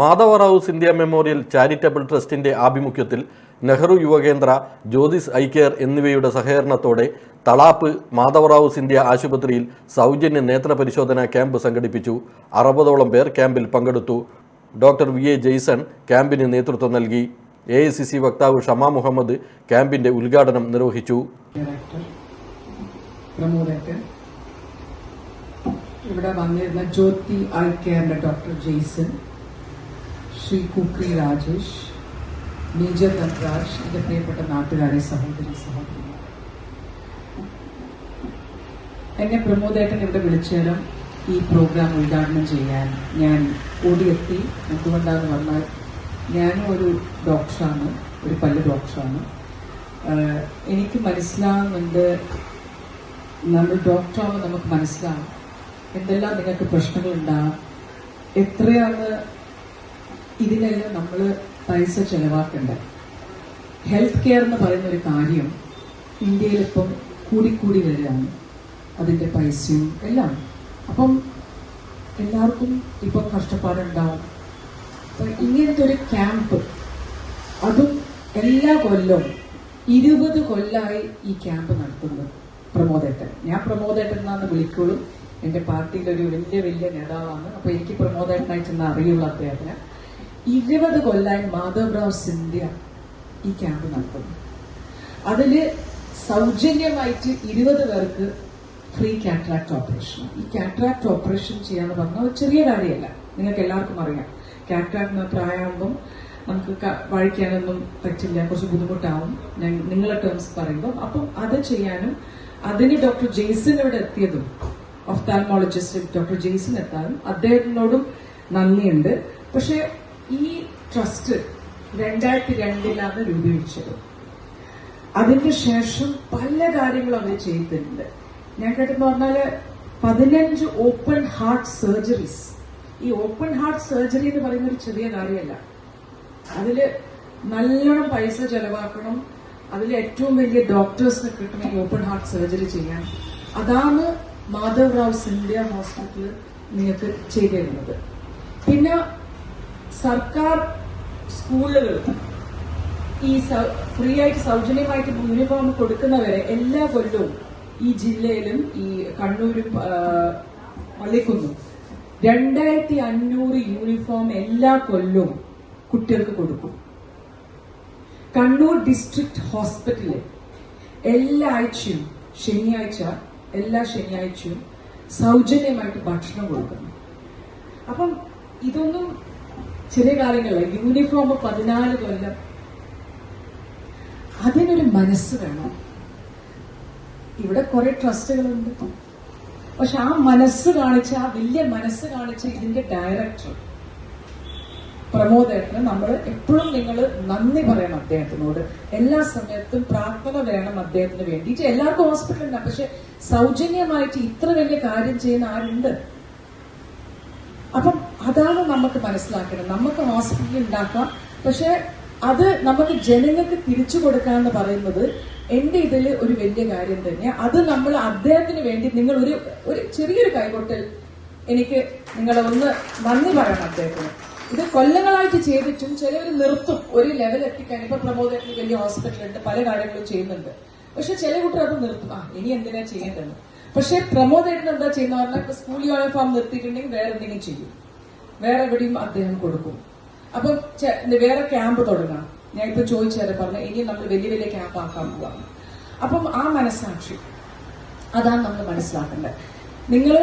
മാധവറാവുസ് Scindia memorial charitable ട്രസ്റ്റിന്റെ ആഭിമുഖ്യത്തിൽ നെഹ്റു യുവകേന്ദ്ര Jyothis eye care എന്നിവയുടെ സഹകരണത്തോടെ തളാപ്പ് മാധവറാവു സിന്ധ്യ ആശുപത്രിയിൽ സൗജന്യ നേത്ര പരിശോധനാ ക്യാമ്പ് സംഘടിപ്പിച്ചു. അറുപതോളം പേർ ക്യാമ്പിൽ പങ്കെടുത്തു. ഡോക്ടർ വി എ ജെയ്സൺ ക്യാമ്പിന് നേതൃത്വം നൽകി. എ ഐ സി സി വക്താവ് ഷമാ മുഹമ്മദ് ക്യാമ്പിന്റെ ഉദ്ഘാടനം നിർവഹിച്ചു. ഇവിടെ വന്നിരുന്ന Jyothi eye കെയറിന്റെ doctor Jayson Shri Kukri Rajesh major Natraj എന്റെ പ്രിയപ്പെട്ട നാട്ടുകാരെ സഹോദരി സഹോദരി എന്നെ പ്രമോദേട്ടൻ ഇവിടെ വിളിച്ചേരം ഈ പ്രോഗ്രാം ഉദ്ഘാടനം ചെയ്യാൻ ഞാൻ ഓടിയെത്തി. എന്തുകൊണ്ടാന്ന് പറഞ്ഞാൽ ഞാനും ഒരു ഡോക്ടറാണ് ഒരു പല്ല് ഡോക്ടറാണ്. എനിക്ക് മനസ്സിലാവുന്നുണ്ട് നമ്മൾ ഡോക്ടറാവുമ്പോൾ നമുക്ക് മനസ്സിലാവും എന്തെല്ലാം നിങ്ങൾക്ക് പ്രശ്നങ്ങളുണ്ടാകും എത്രയാണ് ഇതിനെല്ലാം നമ്മൾ പൈസ ചെലവാക്കേണ്ട? ഹെൽത്ത് കെയർ എന്ന് പറയുന്ന ഒരു കാര്യം ഇന്ത്യയിലിപ്പം കൂടിക്കൂടി വരികയാണ്. അതിന്റെ പൈസയും എല്ലാം. അപ്പം എല്ലാവർക്കും ഇപ്പം കഷ്ടപ്പാടുണ്ടാവും. അപ്പം ഇങ്ങനത്തെ ഒരു ക്യാമ്പ് അതും എല്ലാ കൊല്ലവും ഇരുപത് കൊല്ലമായി ഈ ക്യാമ്പ് നടത്തുന്നു പ്രമോദേട്ടൻ. ഞാൻ പ്രമോദേട്ടൻ എന്നാന്ന് വിളിക്കുള്ളൂ. എന്റെ പാർട്ടിയിലൊരു വലിയ വലിയ നേതാവാണ്. അപ്പൊ എനിക്ക് പ്രമോദേട്ടനായി ചെന്ന് അറിയുള്ളൂ അദ്ദേഹത്തിന് ഇരുപത് കൊല്ലായി മാധവറാവ് സിന്ധ്യ ഈ ക്യാമ്പ് നടത്തുന്നു. അതിൽ സൗജന്യമായിട്ട് ഇരുപത് പേർക്ക് ഫ്രീ കാറ്ററാക്ട് ഓപ്പറേഷൻ ഈ കാറ്ററാക്ട് ഓപ്പറേഷൻ ചെയ്യാന്ന് പറഞ്ഞാൽ ഒരു ചെറിയ കാര്യമല്ല. നിങ്ങൾക്ക് എല്ലാവർക്കും അറിയാം. കാറ്ററാക്ട് പ്രായമാകുമ്പം നമുക്ക് വഴിക്കാനൊന്നും പറ്റില്ല. കുറച്ച് ബുദ്ധിമുട്ടാവും. ഞാൻ നിങ്ങളെ ടേംസ് പറയുമ്പോൾ അപ്പം അത് ചെയ്യാനും അതിന് ഡോക്ടർ ജെയ്സൺ എത്തിയതും ഓഫ്താൽമോളജിസ്റ്റ് ഡോക്ടർ ജെയ്സൺ എത്താനും അദ്ദേഹത്തിനോടും നന്ദിയുണ്ട്. പക്ഷെ ഈ ട്രസ്റ്റ് രണ്ടായിരത്തി രണ്ടിലാണ് രൂപീകരിച്ചത്. അതിന് ശേഷം പല കാര്യങ്ങളും അവർ ചെയ്തിട്ടുണ്ട്. ഞാൻ കേട്ടെന്ന് പറഞ്ഞാൽ പതിനഞ്ച് ഓപ്പൺ ഹാർട്ട് സർജറീസ് ഈ ഓപ്പൺ ഹാർട്ട് സർജറി എന്ന് പറയുന്ന ഒരു ചെറിയ കാര്യമല്ല. അതിൽ നല്ലോണം പൈസ ചെലവാക്കണം. അതിൽ ഏറ്റവും വലിയ ഡോക്ടേഴ്സിനെ കിട്ടണം ഈ ഓപ്പൺ ഹാർട്ട് സർജറി ചെയ്യാൻ. അതാണ് മാധവ് റാവ് സിന്ധ്യ ഹോസ്പിറ്റൽ നിങ്ങൾക്ക് ചെയ്തിരുന്നത്. പിന്നെ സർക്കാർ സ്കൂളുകൾ ഈ ഫ്രീ ആയിട്ട് സൗജന്യമായിട്ട് യൂണിഫോം കൊടുക്കുന്നവരെ എല്ലാ കൊല്ലവും ഈ ജില്ലയിലും ഈ കണ്ണൂരും പള്ളിക്കുന്നും. രണ്ടായിരത്തി അഞ്ഞൂറ് യൂണിഫോം എല്ലാ കൊല്ലവും കുട്ടികൾക്ക് കൊടുക്കും. കണ്ണൂർ ഡിസ്ട്രിക്ട് ഹോസ്പിറ്റലിൽ എല്ലാ ആഴ്ചയും ശനിയാഴ്ച എല്ലാ ശനിയാഴ്ചയും സൗജന്യമായിട്ട് ഭക്ഷണം കൊടുക്കുന്നു. അപ്പം ഇതൊന്നും ചെറിയ കാര്യങ്ങളിൽ യൂണിഫോം പതിനാല് കൊല്ലം. അതിനൊരു മനസ്സ് വേണം. ഇവിടെ കുറെ ട്രസ്റ്റുകളുണ്ട് പക്ഷെ ആ മനസ്സ് കാണിച്ച ആ വലിയ മനസ്സ് കാണിച്ച ഇതിന്റെ ഡയറക്ടർ പ്രമോദേട്ടന് നമ്മൾ എപ്പോഴും നിങ്ങൾ നന്ദി പറയണം അദ്ദേഹത്തിനോട്. എല്ലാ സമയത്തും പ്രാർത്ഥന വേണം അദ്ദേഹത്തിന് വേണ്ടിയിട്ട്. എല്ലാവർക്കും ഹോസ്പിറ്റലുണ്ട് പക്ഷെ സൗജന്യമായിട്ട് ഇത്ര വലിയ കാര്യം ചെയ്യുന്ന ആരുണ്ട്? അപ്പം അതാണ് നമുക്ക് മനസ്സിലാക്കണം നമുക്ക് ഹോസ്പിറ്റൽ ഉണ്ടാക്കാം പക്ഷെ അത് നമുക്ക് ജനങ്ങൾക്ക് തിരിച്ചു കൊടുക്കാന്ന് പറയുന്നത് എന്റെ ഇതിൽ ഒരു വലിയ കാര്യം തന്നെ അത് നമ്മൾ അദ്ദേഹത്തിന് വേണ്ടി നിങ്ങൾ ഒരു ഒരു ചെറിയൊരു കൈകൊട്ടൽ എനിക്ക് നിങ്ങളെ ഒന്ന് നന്ദി പറയണം അദ്ദേഹത്തിന്. ഇത് കൊല്ലങ്ങളായിട്ട് ചെയ്തിട്ടും ചിലവർ നിർത്തും. ഒരു ലെവൽ എത്തിക്കാൻ. ഇപ്പൊ പ്രമോദത്തിന് വലിയ ഹോസ്പിറ്റലുണ്ട് പല കാര്യങ്ങളും ചെയ്യുന്നുണ്ട്. പക്ഷെ ചില കുട്ടികൾ അത് നിർത്തും. ആ ഇനി എന്തിനാ ചെയ്യേണ്ടത്? പക്ഷെ പ്രമോദേട്ടൻ എന്താ ചെയ്യുന്ന പറഞ്ഞാൽ ഇപ്പൊ സ്കൂൾ യൂണിഫോം നിർത്തിയിട്ടുണ്ടെങ്കിൽ വേറെ എന്തെങ്കിലും ചെയ്യും. വേറെ എവിടെയും അദ്ദേഹം കൊടുക്കും. അപ്പം വേറെ ക്യാമ്പ് തുടങ്ങാം. ഞാൻ ഇപ്പൊ ചോദിച്ചാലും പറഞ്ഞു ഇനി നമ്മൾ വലിയ വലിയ ക്യാമ്പ് ആക്കാൻ പോവാം അപ്പം ആ മനസ്സാക്ഷി. അതാണ് നമ്മൾ മനസ്സിലാക്കേണ്ടത്. നിങ്ങൾ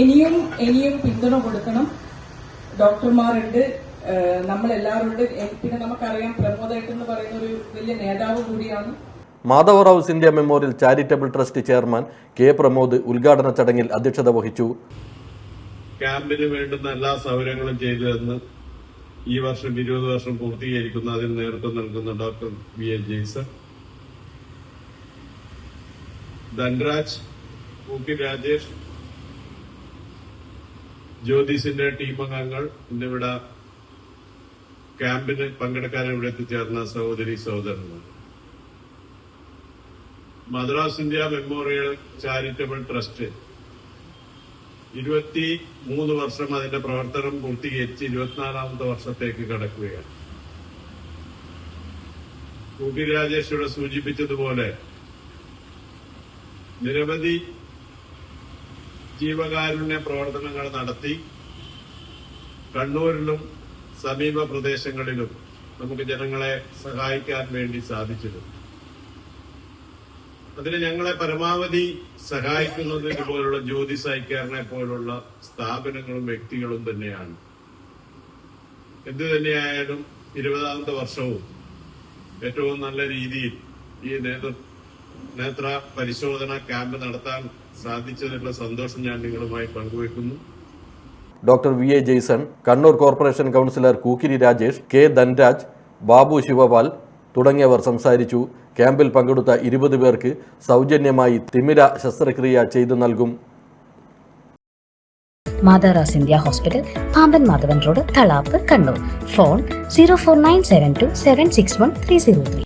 ഇനിയും ഇനിയും പിന്തുണ കൊടുക്കണം. ഡോക്ടർമാരുണ്ട് നമ്മളെല്ലാവരുണ്ട്. പിന്നെ നമുക്കറിയാം പ്രമോദേട്ടൻ എന്ന് പറയുന്ന ഒരു വലിയ നേതാവ് കൂടിയാണ്. Madhavrao's Scindia memorial charitable trust chairman K Pramod ഉദ്ഘാടന ചടങ്ങിൽ അധ്യക്ഷത വഹിച്ചു. ക്യാമ്പിന് വേണ്ടുന്ന എല്ലാ സൗകര്യങ്ങളും ചെയ്തു തന്ന് ഈ വർഷം ഇരുപത് വർഷം പൂർത്തീകരിക്കുന്ന അതിന് നേതൃത്വം നൽകുന്ന doctor V L Jayson. Dhanraj Pookki Rajesh ജ്യോതിസിന്റെ team അംഗങ്ങൾ ഇന്നിവിടെ ക്യാമ്പിന് പങ്കെടുക്കാൻ ഇവിടെ എത്തിച്ചേർന്ന സഹോദരി സഹോദരന്മാർ. Madras India memorial charitable trust ഇരുപത്തി മൂന്ന് വർഷം അതിന്റെ പ്രവർത്തനം പൂർത്തീകരിച്ച് ഇരുപത്തിനാലാമത്തെ വർഷത്തേക്ക് കടക്കുകയാണ്. കൂട്ടി രാജേഷ് ഇവിടെ സൂചിപ്പിച്ചതുപോലെ നിരവധി ജീവകാരുണ്യ പ്രവർത്തനങ്ങൾ നടത്തി കണ്ണൂരിലും സമീപ പ്രദേശങ്ങളിലും നമുക്ക് ജനങ്ങളെ സഹായിക്കാൻ വേണ്ടി സാധിച്ചിട്ടുണ്ട്. അതിന് ഞങ്ങളെ പരമാവധി സഹായിക്കുന്നത് ഇതുപോലുള്ള ജ്യോതി സൈക്കാരനെ പോലുള്ള സ്ഥാപനങ്ങളും വ്യക്തികളും തന്നെയാണ്. എന്തു തന്നെയായാലും ഇരുപതാമത്തെ വർഷവും ഏറ്റവും നല്ല രീതിയിൽ ഈ നേതൃ നേത്ര പരിശോധന ക്യാമ്പ് നടത്താൻ സാധിച്ചതിനുള്ള സന്തോഷം ഞാൻ നിങ്ങളുമായി പങ്കുവെക്കുന്നു. Doctor V A Jayson Kannur corporation councillor Kookkiri Rajesh K Dhanraj Babu Sivapal തുടങ്ങിയവർ സംസാരിച്ചു. ക്യാമ്പിൽ പങ്കെടുത്ത ഇരുപത് പേർക്ക് സൗജന്യമായി തിമിര ശസ്ത്രക്രിയ ചെയ്തു നൽകും. Madras India hospital Pamban Madhavan road Thalap Kannur. Phone zero four nine seven two seven six one three zero three